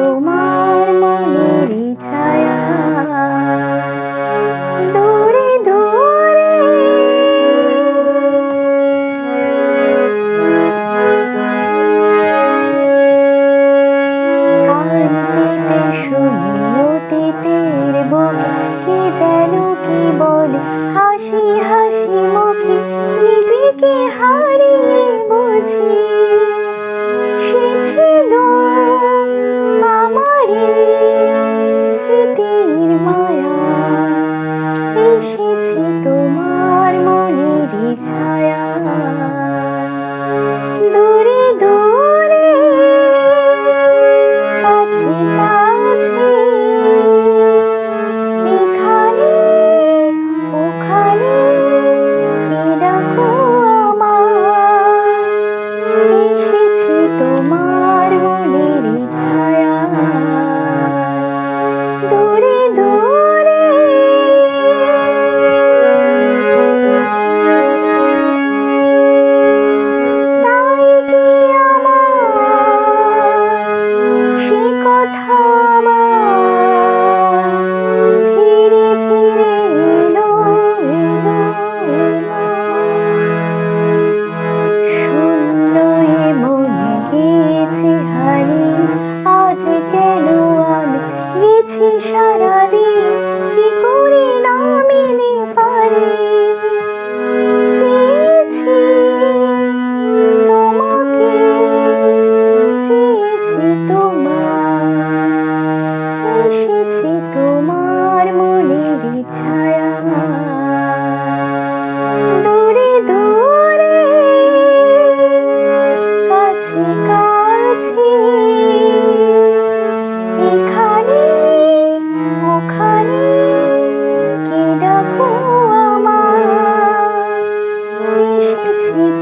তোমার মনেরই ছায়া দূরে দূরে। কান্দিতে শুনি অতীতের বলে কি যেন কি বলে হাসি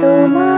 তোমার